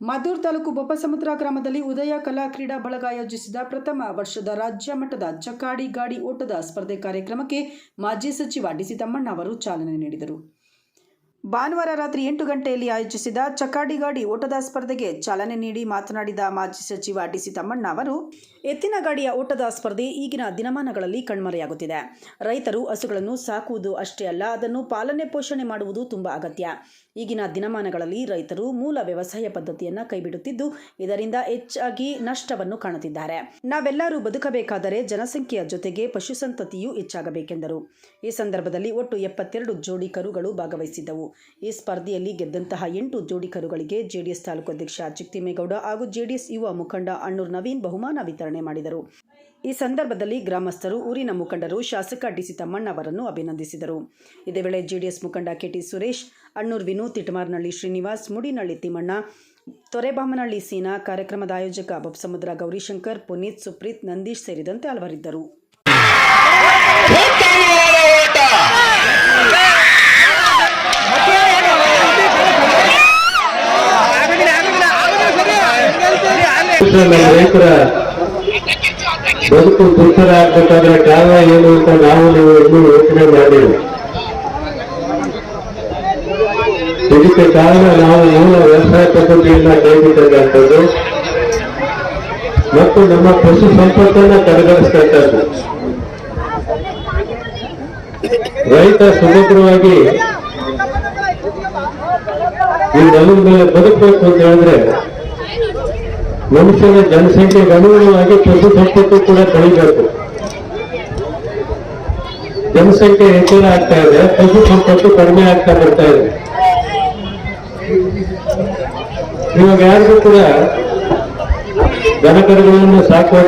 ಮದ್ದೂರು ತಾಲೂಕು ಬೊಪ್ಪಸಮುದ್ರ ಗ್ರಾಮದಲ್ಲಿ ಉದಯ ಕಲಾ ಕ್ರೀಡಾ ಬಳಗ ಆಯೋಜಿಸಿದ ಪ್ರಥಮ ವರ್ಷದ ರಾಜ್ಯ ಮಟ್ಟದ ಚಕ್ಕಾಡಿ ಗಾಡಿ ಓಟದ ಸ್ಪರ್ಧೆ ಕಾರ್ಯಕ್ರಮಕ್ಕೆ ಮಾಜಿ ಸಚಿವ ಡಿಸಿ ತಮ್ಮಣ್ಣ ಅವರು ಚಾಲನೆ ನೀಡಿದರು. ಭಾನುವಾರ ರಾತ್ರಿ ಎಂಟು ಗಂಟೆಯಲ್ಲಿ ಆಯೋಜಿಸಿದ ಚಕಾಡಿಗಾಡಿ ಓಟದ ಸ್ಪರ್ಧೆಗೆ ಚಾಲನೆ ನೀಡಿ ಮಾತನಾಡಿದ ಮಾಜಿ ಸಚಿವ ಡಿಸಿ ತಮ್ಮಣ್ಣ ಅವರು, ಎತ್ತಿನ ಗಾಡಿಯ ಓಟದ ಸ್ಪರ್ಧೆ ಈಗಿನ ದಿನಮಾನಗಳಲ್ಲಿ ಕಣ್ಮರೆಯಾಗುತ್ತಿದೆ. ರೈತರು ಹಸುಗಳನ್ನು ಸಾಕುವುದು ಅಷ್ಟೇ ಅಲ್ಲ, ಅದನ್ನು ಪಾಲನೆ ಪೋಷಣೆ ಮಾಡುವುದು ತುಂಬ ಅಗತ್ಯ. ಈಗಿನ ದಿನಮಾನಗಳಲ್ಲಿ ರೈತರು ಮೂಲ ವ್ಯವಸಾಯ ಪದ್ಧತಿಯನ್ನು ಕೈಬಿಡುತ್ತಿದ್ದು, ಇದರಿಂದ ಹೆಚ್ಚಾಗಿ ನಷ್ಟವನ್ನು ಕಾಣುತ್ತಿದ್ದಾರೆ. ನಾವೆಲ್ಲರೂ ಬದುಕಬೇಕಾದರೆ ಜನಸಂಖ್ಯೆಯ ಜೊತೆಗೆ ಪಶುಸಂತತಿಯೂ ಹೆಚ್ಚಾಗಬೇಕೆಂದರು. ಈ ಸಂದರ್ಭದಲ್ಲಿ ಒಟ್ಟು ಎಪ್ಪತ್ತೆರಡು ಜೋಡಿ ಕರುಗಳು ಭಾಗವಹಿಸಿದ್ದವು. ಈ ಸ್ಪರ್ಧೆಯಲ್ಲಿ ಗೆದ್ದಂತಹ ಎಂಟು ಜೋಡಿ ಕರುಗಳಿಗೆ ಜೆಡಿಎಸ್ ತಾಲೂಕು ಅಧ್ಯಕ್ಷ ಚಿಕ್ತಿಮೇಗೌಡ ಹಾಗೂ ಜೆಡಿಎಸ್ ಯುವ ಮುಖಂಡ ಅಣ್ಣೂರ್ ನವೀನ್ ಬಹುಮಾನ ವಿತರಣೆ ಮಾಡಿದರು. ಈ ಸಂದರ್ಭದಲ್ಲಿ ಗ್ರಾಮಸ್ಥರು, ಊರಿನ ಮುಖಂಡರು, ಶಾಸಕ ಡಿಸಿ ತಮ್ಮಣ್ಣ ಅವರನ್ನು ಅಭಿನಂದಿಸಿದರು. ಇದೇ ವೇಳೆ ಜೆಡಿಎಸ್ ಮುಖಂಡ ಕೆಟಿ ಸುರೇಶ್, ಅಣ್ಣೂರ್ ವಿನೋದ್ ತಿಟಮಾರ್ನಳ್ಳಿ ಶ್ರೀನಿವಾಸ್, ಮುಡಿನಳ್ಳಿ ತಿಮ್ಮಣ್ಣ ತೊರೆಬಾಮನಹಳ್ಳಿ ಸೀನಾ, ಕಾರ್ಯಕ್ರಮದ ಆಯೋಜಕ ಬಬ್ಸಮುದ್ರ ಗೌರಿಶಂಕರ್, ಪುನೀತ್, ಸುಪ್ರೀತ್, ನಂದೀಶ್ ಸೇರಿದಂತೆ ಹಲವರಿದ್ದರು. ಓಟ ನಮ್ಮ ರೈತರ ಬದುಕು ಸುಂದರ ಆಗ್ಬೇಕಾದ್ರೆ ಕಾರಣ ಏನು ಅಂತ ನಾವು ನೀವು ಇನ್ನೂ ಯೋಚನೆ ಮಾಡಿಲ್ಲ. ಇದಕ್ಕೆ ಕಾರಣ ನಾವು ಮೂಲ ವ್ಯವಸಾಯ ಪದ್ಧತಿಯನ್ನ ಕೈಬಿಟ್ಟಂತದ್ದು ಮತ್ತು ನಮ್ಮ ಪಶು ಸಂಪತ್ತನ್ನ ಕಡೆಗಣಿಸ್ತಕ್ಕಂಥದ್ದು ರೈತ ಸುಭದ್ರವಾಗಿ ಈ ನೆಲದ ಮೇಲೆ ಬದುಕಬೇಕು ಅಂತ ಹೇಳಿದ್ರೆ ಮನುಷ್ಯನ ಜನಸಂಖ್ಯೆ ಅನುಗುಣವಾಗಿ ಪ್ರತಿ ಸಂಪತ್ತು ಕೂಡ ಕಳಿಬೇಕು ಜನಸಂಖ್ಯೆ ಹೆಚ್ಚಳ ಆಗ್ತಾ ಇದೆ ಪಶು ಸಂಪತ್ತು ಕಡಿಮೆ ಆಗ್ತಾ ಬರ್ತಾ ಇದೆ. ಇವಾಗ ಯಾರಿಗೂ ಕೂಡ ದನಕರುಗಳನ್ನು ಸಾಕುವ